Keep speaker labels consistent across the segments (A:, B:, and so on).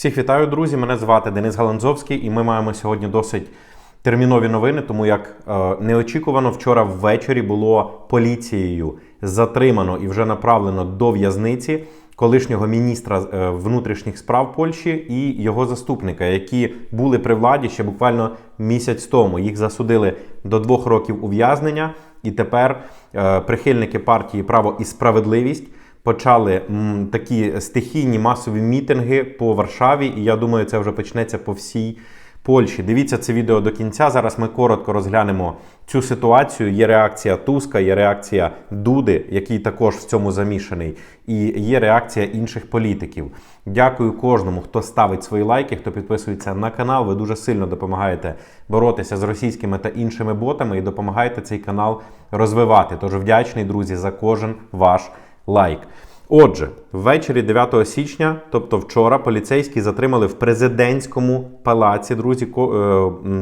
A: Всіх вітаю, друзі! Мене звати Денис Галанзовський, і ми маємо сьогодні досить термінові новини, тому як е, неочікувано вчора ввечері було поліцією затримано і вже направлено до в'язниці колишнього міністра е, внутрішніх справ Польщі і його заступника, які були при владі ще буквально місяць тому. Їх засудили до двох років ув'язнення, і тепер е, прихильники партії Право і справедливість почали м, такі стихійні масові мітинги по Варшаві, і я думаю, це вже почнеться по всій Польщі. Дивіться це відео до кінця. Зараз ми коротко розглянемо цю ситуацію. Є реакція Туска, є реакція Дуди, який також в цьому замішаний, і є реакція інших політиків. Дякую кожному, хто ставить свої лайки, хто підписується на канал. Ви дуже сильно допомагаєте боротися з російськими та іншими ботами і допомагаєте цей канал розвивати. Тож вдячний, друзі, за кожен ваш лайк. Отже, ввечері 9 січня, тобто вчора, поліцейські затримали в президентському палаці друзі е,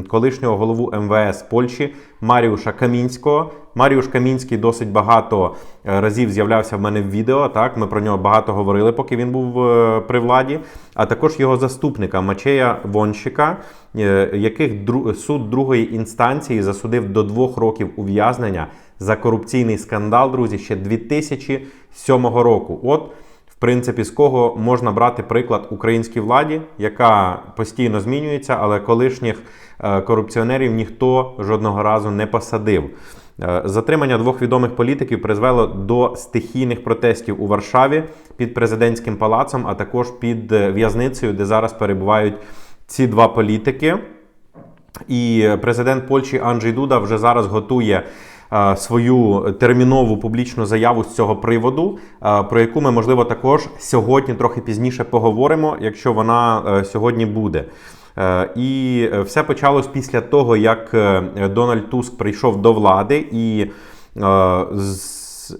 A: колишнього голову МВС Польщі Маріуша Камінського. Маріуш Камінський досить багато е, разів з'являвся в мене в відео. Так, ми про нього багато говорили, поки він був е, при владі. А також його заступника Мачея Вонщика, яких суд другої інстанції засудив до двох років ув'язнення за корупційний скандал, друзі, ще 2007 року. От, в принципі, з кого можна брати приклад українській владі, яка постійно змінюється, але колишніх е, корупціонерів ніхто жодного разу не посадив. Е, Затримання двох відомих політиків призвело до стихійних протестів у Варшаві під президентським палацом, а також під е, в'язницею, де зараз перебувають ці два політики. І президент Польщі Анджей Дуда вже зараз готує свою термінову публічну заяву з цього приводу, про яку ми, можливо, також сьогодні трохи пізніше поговоримо, якщо вона е, сьогодні буде. Е, І все почалось після того, як е, Дональд Туск прийшов до влади і.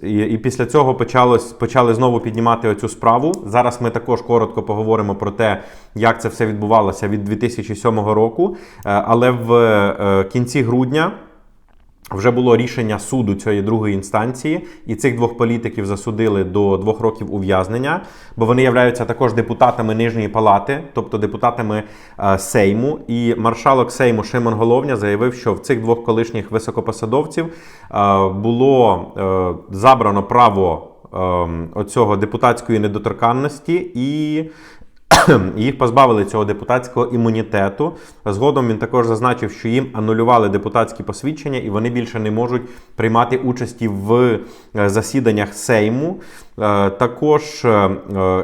A: і, після цього почалось, почали знову піднімати оцю справу. Зараз ми також коротко поговоримо про те, як це все відбувалося від 2007 року. Але в кінці грудня вже було рішення суду цієї другої інстанції, і цих двох політиків засудили до двох років ув'язнення, бо вони являються також депутатами нижньої палати, тобто депутатами е, Сейму. І маршалок Сейму Шимон Головня заявив, що в цих двох колишніх високопосадовців е, було е, забрано право е, оцього депутатської недоторканності і їх позбавили цього депутатського імунітету. Згодом він також зазначив, що їм анулювали депутатські посвідчення, і вони більше не можуть приймати участі в е, засіданнях Сейму. Е, Також е,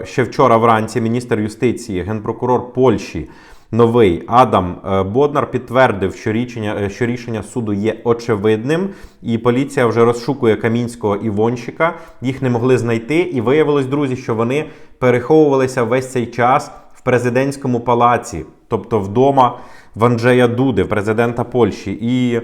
A: ще вчора вранці міністр юстиції, генпрокурор Польщі. Новий Адам е, Боднар підтвердив, що рішення, е, що рішення суду є очевидним, і поліція вже розшукує Камінського і Вонщика. Їх не могли знайти, і виявилось, друзі, що вони переховувалися весь цей час в президентському палаці, тобто вдома в Анджея Дуди, президента Польщі. І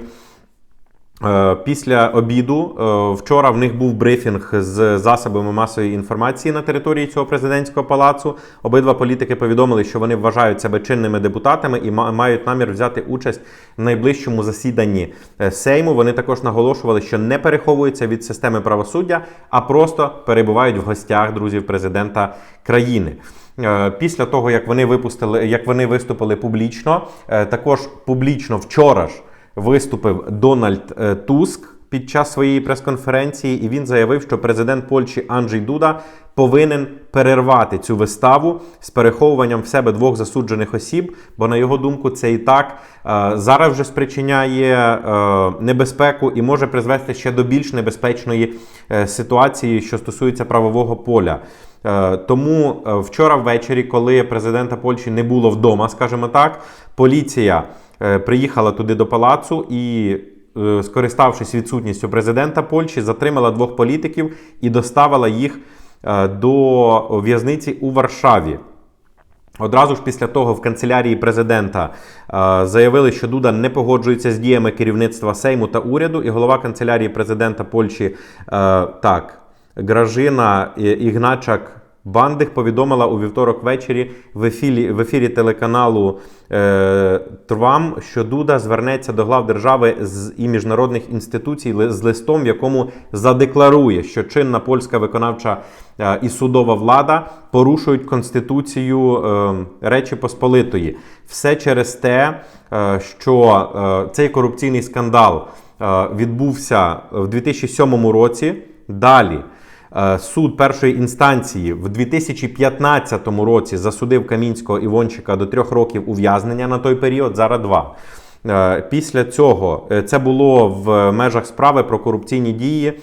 A: Після обіду е, вчора в них був брифінг з засобами масової інформації на території цього президентського палацу. Обидва політики повідомили, що вони вважають себе чинними депутатами і ма- мають намір взяти участь в найближчому засіданні е, Сейму. Вони також наголошували, що не переховуються від системи правосуддя, а просто перебувають в гостях друзів президента країни. Е, Після того, як вони випустили, як вони виступили публічно, е, також публічно вчора ж виступив Дональд е, Туск під час своєї прес-конференції, і він заявив, що президент Польщі Анджей Дуда повинен перервати цю виставу з переховуванням в себе двох засуджених осіб, бо на його думку це і так е, зараз вже спричиняє е, небезпеку і може призвести ще до більш небезпечної ситуації, що стосується правового поля. Тому вчора ввечері, коли президента Польщі не було вдома, скажімо так, поліція приїхала туди до палацу і, е, скориставшись відсутністю президента Польщі, затримала двох політиків і доставила їх е, до в'язниці у Варшаві. Одразу ж після того в канцелярії президента е, заявили, що Дуда не погоджується з діями керівництва Сейму та уряду, і голова канцелярії президента Польщі е, так, Гражина Ігначак Бандих повідомила у вівторок ввечері в ефірі, в ефірі телеканалу е, ТРВАМ, що Дуда звернеться до глав держави з і міжнародних інституцій з листом, в якому задекларує, що чинна польська виконавча е, і судова влада порушують конституцію е, Речі Посполитої. Все через те, е, що е, цей корупційний скандал е, відбувся в 2007 році. Далі. Е, Суд першої інстанції в 2015 році засудив Камінського Івончика до трьох років ув'язнення на той період, зараз два. Е, Після цього е, це було в межах справи про корупційні дії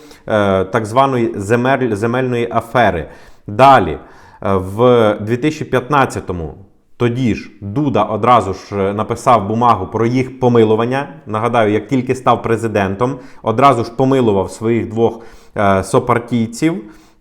A: так званої земель, земельної афери. Далі, в 2015-му тоді ж Дуда одразу ж е, написав бумагу про їх помилування. Нагадаю, як тільки став президентом, одразу ж помилував своїх двох е, сопартійців.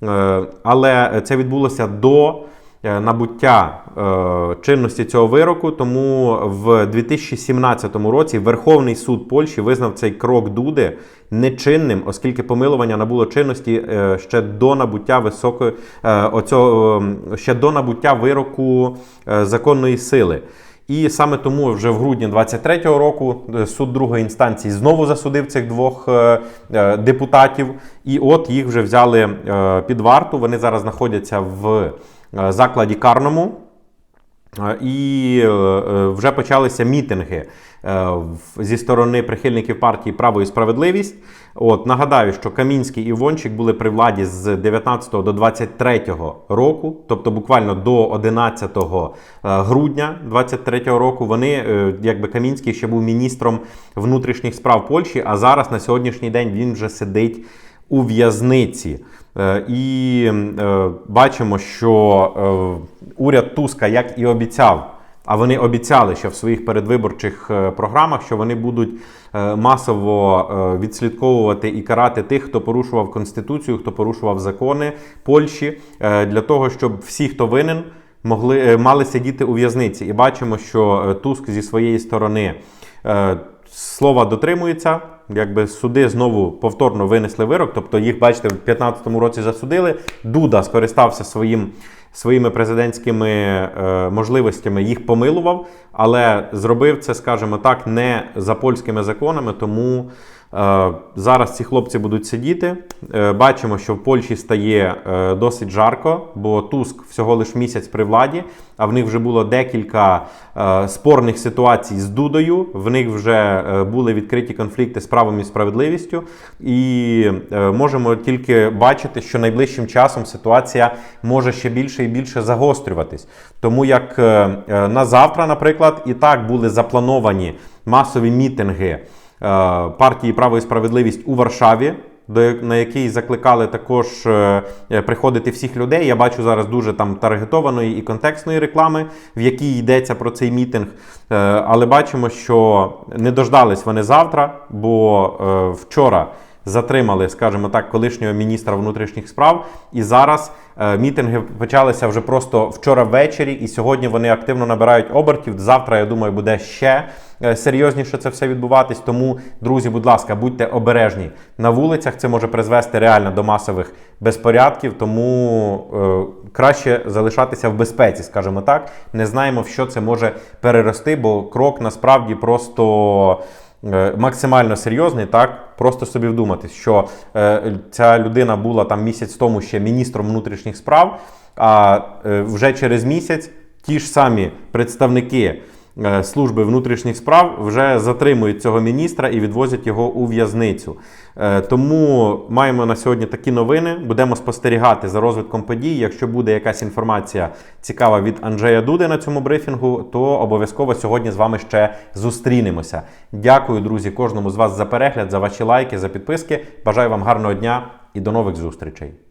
A: Е, але це відбулося до набуття е, чинності цього вироку. Тому в 2017 році Верховний суд Польщі визнав цей крок Дуди нечинним, оскільки помилування набуло чинності е, ще до набуття високої е, оцього, е, ще до набуття вироку е, законної сили. І саме тому вже в грудні 23-го року е, суд другої інстанції знову засудив цих двох е, е, депутатів. І от їх вже взяли е, під варту. Вони зараз знаходяться в е, закладі карному. Е, І е, е, вже почалися мітинги е, зі сторони прихильників партії Право і справедливість. От нагадаю, що Камінський і Вончик були при владі з 19 до 23 року, тобто буквально до 11 е, грудня 23 року. Вони, е, якби Камінський ще був міністром внутрішніх справ Польщі, а зараз на сьогоднішній день він вже сидить у в'язниці. Е, І е, бачимо, що е, уряд Туска, як і обіцяв, а вони обіцяли ще в своїх передвиборчих програмах, що вони будуть масово відслідковувати і карати тих, хто порушував конституцію, хто порушував закони Польщі, для того, щоб всі, хто винен, могли мали сидіти у в'язниці. І бачимо, що Туск зі своєї сторони слова дотримується. Якби суди знову повторно винесли вирок, тобто їх, бачите, в 2015 році засудили. Дуда скористався своїм, своїми президентськими е, можливостями, їх помилував, але зробив це, скажімо так, не за польськими законами. Тому зараз ці хлопці будуть сидіти. Е, бачимо, що в Польщі стає е, досить жарко, бо Туск всього лиш місяць при владі, а в них вже було декілька е, спорних ситуацій з Дудою. В них вже е, були відкриті конфлікти з правом і справедливістю. І е, можемо тільки бачити, що найближчим часом ситуація може ще більше і більше загострюватись. Тому як е, е, на завтра, наприклад, і так були заплановані масові мітинги е, партії Право і справедливість у Варшаві. На який закликали також е, е, приходити всіх людей. Я бачу зараз дуже там таргетованої і контекстної реклами, в якій йдеться про цей мітинг. Е, але бачимо, що не дождались вони завтра, бо е, вчора затримали, скажімо так, колишнього міністра внутрішніх справ. І зараз е, мітинги почалися вже просто вчора ввечері, і сьогодні вони активно набирають обертів. Завтра, я думаю, буде ще е, серйозніше це все відбуватись. Тому, друзі, будь ласка, будьте обережні на вулицях. Це може призвести реально до масових безпорядків. Тому е, краще залишатися в безпеці, скажімо так. Не знаємо, в що це може перерости, бо крок насправді просто. Е, Максимально серйозний, так? Просто собі вдуматись, що е, ця людина була там місяць тому ще міністром внутрішніх справ, а е, вже через місяць ті ж самі представники служби внутрішніх справ вже затримують цього міністра і відвозять його у в'язницю. Е, Тому маємо на сьогодні такі новини. Будемо спостерігати за розвитком подій. Якщо буде якась інформація цікава від Анджея Дуди на цьому брифінгу, то обов'язково сьогодні з вами ще зустрінемося. Дякую, друзі, кожному з вас за перегляд, за ваші лайки, за підписки. Бажаю вам гарного дня і до нових зустрічей.